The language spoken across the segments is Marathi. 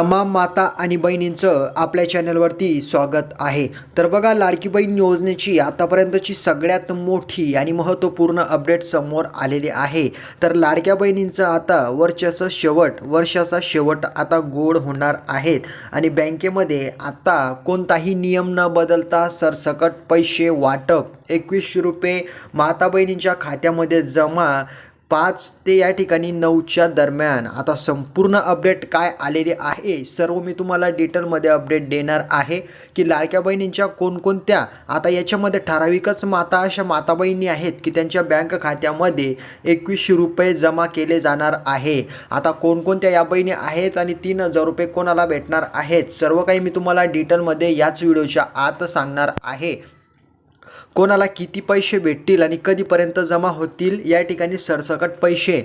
तमाम माता आणि बहिणींचं आपल्या चॅनलवरती स्वागत आहे. तर बघा लाडकी बहीण योजनेची आतापर्यंतची सगळ्यात मोठी आणि महत्त्वपूर्ण अपडेट समोर आलेली आहे. तर लाडक्या बहिणींचं आता वर्षाचं शेवट वर्षाचा शेवट आता गोड होणार आहेत. आणि बँकेमध्ये आता कोणताही नियम न बदलता सरसकट पैसे वाटप एकवीसशे रुपये माता बहिणींच्या खात्यामध्ये जमा पाच ते या ठिकाणी नऊच्या दरम्यान आता संपूर्ण अपडेट काय आलेली आहे सर्व मी तुम्हाला डिटेलमध्ये अपडेट देणार आहे की लाडक्या बहिणींच्या कोणकोणत्या आता याच्यामध्ये ठराविकच माता अशा माता बहिणी आहेत की त्यांच्या बँक खात्यामध्ये एकवीसशे रुपये जमा केले जाणार आहे. आता कोणकोणत्या या बहिणी आहेत आणि तीन हजार रुपये कोणाला भेटणार आहेत सर्व काही मी तुम्हाला डिटेलमध्ये याच व्हिडिओच्या आत सांगणार आहे. कोणाला किती पैसे भेटतील आणि कधीपर्यंत जमा होतील या ठिकाणी सरसकट पैसे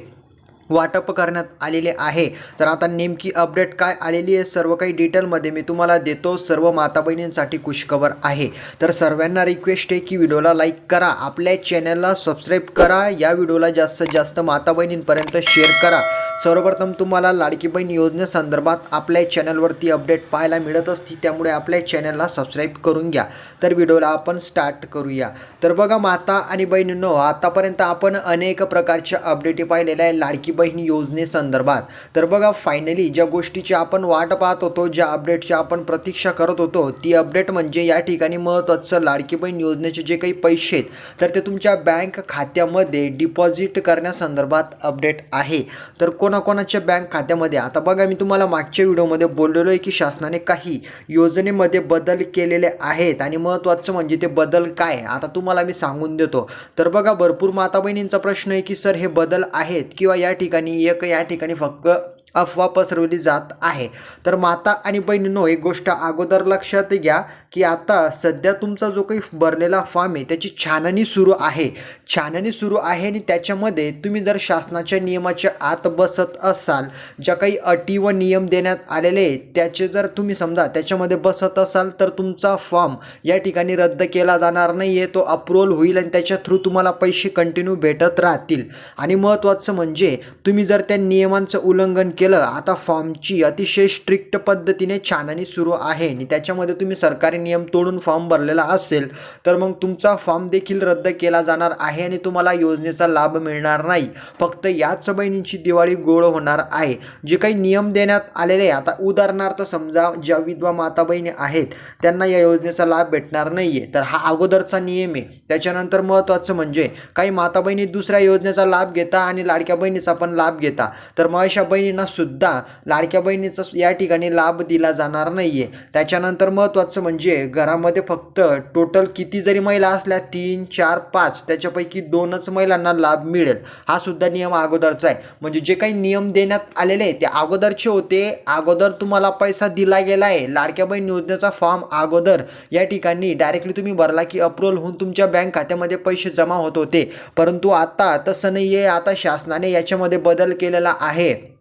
वाटप करण्यात आलेले आहे. तर आता नेमकी अपडेट काय आलेली आहे सर्व काही डिटेलमध्ये मी तुम्हाला देतो. सर्व माता बहिणींसाठी खुशखबर आहे. तर सर्वांना रिक्वेस्ट आहे की व्हिडिओला लाईक करा. आपल्या चॅनलला सबस्क्राईब करा. या व्हिडिओला जास्तीत जास्त माता बहिणींपर्यंत शेअर करा. सर्वप्रथम तुम्हाला लाडकी बहीण योजनेसंदर्भात आपल्या चॅनलवरती अपडेट पाहायला मिळत असती त्यामुळे आपल्या चॅनलला सबस्क्राईब करून घ्या. तर व्हिडिओला आपण स्टार्ट करूया. तर बघा माता आणि बहिणींनो आतापर्यंत आपण अनेक प्रकारच्या अपडेटी पाहिलेल्या आहे लाडकी बहीण योजनेसंदर्भात तर बघा फायनली ज्या गोष्टीची आपण वाट पाहत होतो ज्या अपडेटची आपण प्रतीक्षा करत होतो ती अपडेट म्हणजे या ठिकाणी महत्त्वाचं लाडकी बहीण योजनेचे जे काही पैसे आहेत तर ते तुमच्या बँक खात्यामध्ये डिपॉझिट करण्यासंदर्भात अपडेट आहे. तर कोणाकोणाच्या बँक खात्यामध्ये. आता बघा मी तुम्हाला मागच्या व्हिडिओमध्ये बोललेलो आहे की शासनाने काही योजनेमध्ये बदल केलेले आहेत आणि महत्त्वाचं म्हणजे ते बदल काय? आता तुम्हाला मी सांगून देतो. तर बघा भरपूर माता बहिणींचा प्रश्न आहे की सर हे बदल आहेत किंवा या ठिकाणी एक या ठिकाणी फक्त अफवा पसरवली जात आहे. तर माता आणि बहिणींनो एक गोष्ट अगोदर लक्षात घ्या की आता सध्या तुमचा जो काही भरलेला फॉर्म आहे त्याची छाननी सुरू आहे. छाननी सुरू आहे आणि त्याच्यामध्ये तुम्ही जर शासनाच्या नियमाच्या आत बसत असाल ज्या काही अटी व नियम देण्यात आलेले आहेत त्याचे जर तुम्ही समजा त्याच्यामध्ये बसत असाल तर तुमचा फॉर्म या ठिकाणी रद्द केला जाणार नाही आहे तो अप्रुव्हल होईल आणि त्याच्या थ्रू तुम्हाला पैसे कंटिन्यू भेटत राहतील. आणि महत्त्वाचं म्हणजे तुम्ही जर त्या नियमांचं उल्लंघन केलं केलं. आता फॉर्मची अतिशय स्ट्रिक्ट पद्धतीने छाननी सुरू आहे. आणि त्याच्यामध्ये तुम्ही सरकारी नियम तोडून फॉर्म भरलेला असेल तर मग तुमचा फॉर्म देखील रद्द केला जाणार आहे आणि तुम्हाला योजनेचा लाभ मिळणार नाही. फक्त याच बहिणींची दिवाळी गोळ होणार आहे. जे काही नियम देण्यात आलेले आता उदाहरणार्थ समजा ज्या विधवा माता बहिणी आहेत त्यांना या योजनेचा लाभ भेटणार नाही आहे तर हा अगोदरचा नियम आहे. त्याच्यानंतर महत्त्वाचं म्हणजे काही माता बहिणी दुसऱ्या योजनेचा लाभ घेता आणि लाडक्या बहिणीचा पण लाभ घेता. तर मग अशा बहिणींना सुद्धा लाडक्या बहिणीचा या ठिकाणी लाभ दिला जाणार नाही आहे त्याच्यानंतर महत्त्वाचं म्हणजे घरामध्ये फक्त टोटल किती जरी महिला असल्या तीन चार पाच त्याच्यापैकी दोनच महिलांना लाभ मिळेल. हा सुद्धा नियम अगोदरचा आहे. म्हणजे जे काही नियम देण्यात आलेले आहे ते अगोदरचे होते. अगोदर तुम्हाला पैसा दिला गेला आहे लाडक्या बहीण योजनेचा फॉर्म अगोदर या ठिकाणी डायरेक्टली तुम्ही भरला की अप्रूव्हल होऊन तुमच्या बँक खात्यामध्ये पैसे जमा होत होते. परंतु आता तसं नाही आहे आता शासनाने याच्यामध्ये बदल केलेला आहे.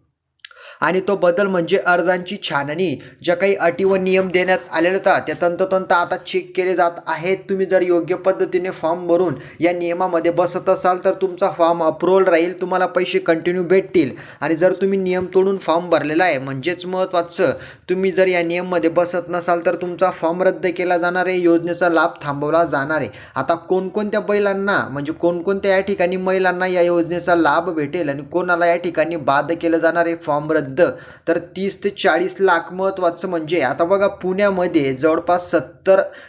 आणि तो बदल म्हणजे अर्जांची छाननी. ज्या काही अटी व नियम देण्यात आलेल्या होता त्या तंतोतंत आता चेक केले जात आहेत. तुम्ही जर योग्य पद्धतीने फॉर्म भरून या नियमामध्ये बसत असाल तर तुमचा फॉर्म अप्रुव्हल राहील तुम्हाला पैसे कंटिन्यू भेटतील. आणि जर तुम्ही नियम तोडून फॉर्म भरलेला आहे म्हणजेच महत्त्वाचं तुम्ही जर या नियममध्ये बसत नसाल तर तुमचा फॉर्म रद्द केला जाणार आहे योजनेचा लाभ थांबवला जाणार आहे. आता कोणकोणत्या बैलांना म्हणजे कोणकोणत्या या ठिकाणी महिलांना या योजनेचा लाभ भेटेल आणि कोणाला या ठिकाणी बाद केलं जाणार आहे फॉर्म रद्द तर तीस ते चाळीस लाख महत्त्वाचं म्हणजे आता बघा पुण्यामध्ये जवळपास सत्तर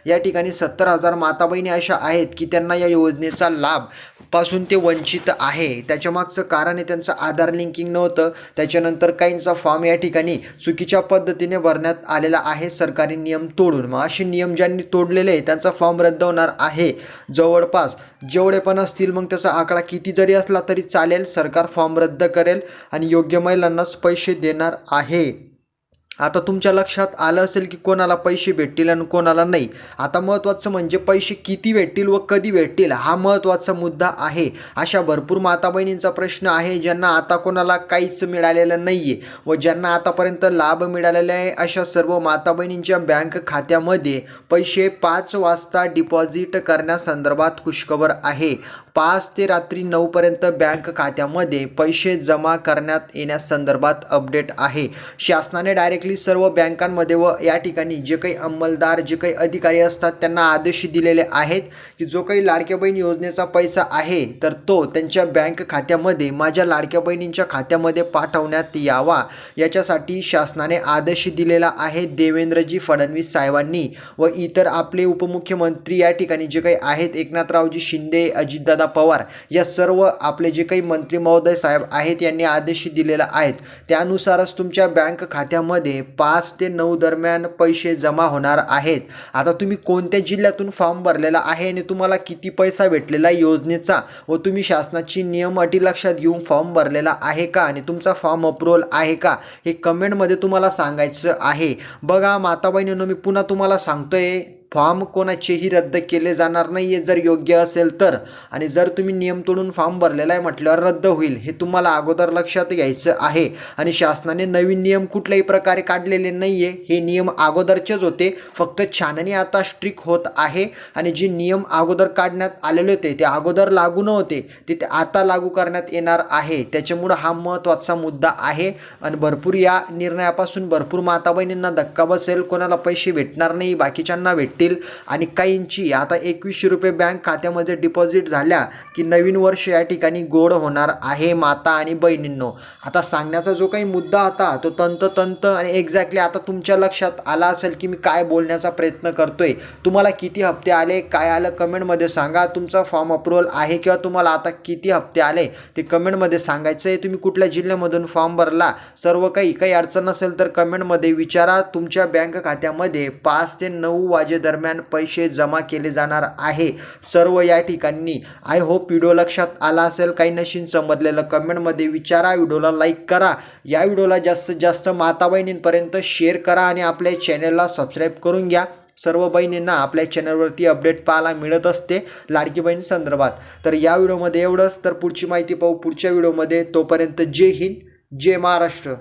या ठिकाणी सत्तर हजार माता बहिणी अशा आहेत की त्यांना या योजनेचा लाभपासून ते वंचित आहे. त्याच्यामागचं कारण हे त्यांचं आधार लिंकिंग नव्हतं. त्याच्यानंतर काहींचा फॉर्म या ठिकाणी चुकीच्या पद्धतीने भरण्यात आलेला आहे. सरकारी नियम तोडून. मग असे नियम ज्यांनी तोडलेले आहे त्यांचा फॉर्म रद्द होणार आहे. जवळपास जेवढे पण असतील मग त्याचा आकडा किती जरी असला तरी चालेल. सरकार फॉर्म रद्द करेल आणि योग्य महिलांनाच पैसे देणार आहे. आता तुमच्या लक्षात आलं असेल की कोणाला पैसे भेटतील आणि कोणाला नाही. आता महत्त्वाचं म्हणजे पैसे किती भेटतील व कधी भेटतील हा महत्त्वाचा मुद्दा आहे. अशा भरपूर माता बहिणींचा प्रश्न आहे ज्यांना आता कोणाला काहीच मिळालेलं नाही आहे व ज्यांना आतापर्यंत लाभ मिळालेला आहे अशा सर्व माता बहिणींच्या बँक खात्यामध्ये पैसे पाच वाजता डिपॉझिट करण्यासंदर्भात खुशखबर आहे. पाच ते रात्री नऊपर्यंत बँक खात्यामध्ये पैसे जमा करण्यात येण्यासंदर्भात अपडेट आहे. शासनाने डायरेक्टली सर्व बँकांमध्ये व या ठिकाणी जे काही अंमलदार जे काही अधिकारी असतात त्यांना आदेश दिलेले आहेत की जो काही लाडक्या बहीण योजनेचा पैसा आहे तर तो त्यांच्या बँक खात्यामध्ये माझ्या लाडक्या बहिणींच्या खात्यामध्ये पाठवण्यात यावा. याच्यासाठी शासनाने आदेश दिलेला आहे. देवेंद्रजी फडणवीस साहेबांनी व इतर आपले उपमुख्यमंत्री या ठिकाणी जे काही आहेत एकनाथरावजी शिंदे अजितदादा पवार या सर्व आपले जे काही मंत्री महोदय साहेब आहेत यांनी आदेश दिलेला आहेत. त्यानुसारच तुमच्या बँक खात्यामध्ये पाच ते नऊ दरम्यान पैसे जमा होणार आहेत. आता तुम्ही कोणत्या जिल्ह्यातून फॉर्म भरलेला आहे आणि तुम्हाला किती पैसा भेटलेला योजनेचा? व तुम्ही शासनाची नियम अटी लक्षात घेऊन फॉर्म भरलेला आहे का? आणि तुमचा फॉर्म अप्रुव्हल आहे का? हे कमेंटमध्ये तुम्हाला सांगायचं आहे. बघा माता बहिणींनो मी पुन्हा तुम्हाला सांगतोय फॉर्म कोणाचेही रद्द केले जाणार नाही आहे जर योग्य असेल तर. आणि जर तुम्ही नियम तोडून फॉर्म भरलेला आहे म्हटल्यावर रद्द होईल हे तुम्हाला अगोदर लक्षात घ्यायचं आहे. आणि शासनाने नवीन नियम कुठल्याही प्रकारे काढलेले नाही आहे हे नियम अगोदरचेच होते. फक्त छाननी आता स्ट्रिक होत आहे. आणि जे नियम अगोदर काढण्यात आलेले होते ते अगोदर लागू नव्हते ते ते आता लागू करण्यात येणार आहे. त्याच्यामुळं हा महत्त्वाचा मुद्दा आहे. आणि भरपूर या निर्णयापासून भरपूर माता बहिणींना धक्का बसेल. कोणाला पैसे भेटणार नाही बाकीच्यांना भेटतील. आणि काहींची आता एकवीसशे रुपये बँक खात्यामध्ये डिपॉझिट झाल्या की नवीन वर्ष या ठिकाणी गोड होणार आहे माता आणि बहिणींनो. आता सांगण्याचा जो काही मुद्दा आता तो तंततंत आणि एक्झॅक्टली आता तुमच्या लक्षात आला असेल की मी काय बोलण्याचा प्रयत्न करतोय. तुम्हाला किती हप्ते आले काय आलं कमेंटमध्ये सांगा. तुमचा फॉर्म अप्रुव्हल आहे किंवा तुम्हाला आता किती हप्ते आले ते कमेंटमध्ये सांगायचं आहे तुम्ही कुठल्या जिल्ह्यामधून फॉर्म भरला सर्व काही काही अडचण असेल तर कमेंटमध्ये विचारा. तुमच्या बँक खात्यामध्ये पाच ते नऊ वाजे दरम्यान पैसे जमा केले जाणार आहे. सर्व या ठिकाणी आय होप व्हिडिओ लक्षात आला असेल. काही नशीन समजलेलं कमेंटमध्ये विचारा. व्हिडिओला लाईक करा. या व्हिडिओला जास्तीत जास्त माता बहिणींपर्यंत शेअर करा आणि आपल्या चॅनलला सबस्क्राईब करून घ्या. सर्व बहिणींना आपल्या चॅनलवरती अपडेट पाहायला मिळत असते. लाडकी बहीण संदर्भात. तर या व्हिडिओमध्ये एवढंच. तर पुढची माहिती पाहू पुढच्या व्हिडिओमध्ये तोपर्यंत जय हिंद. जय महाराष्ट्र.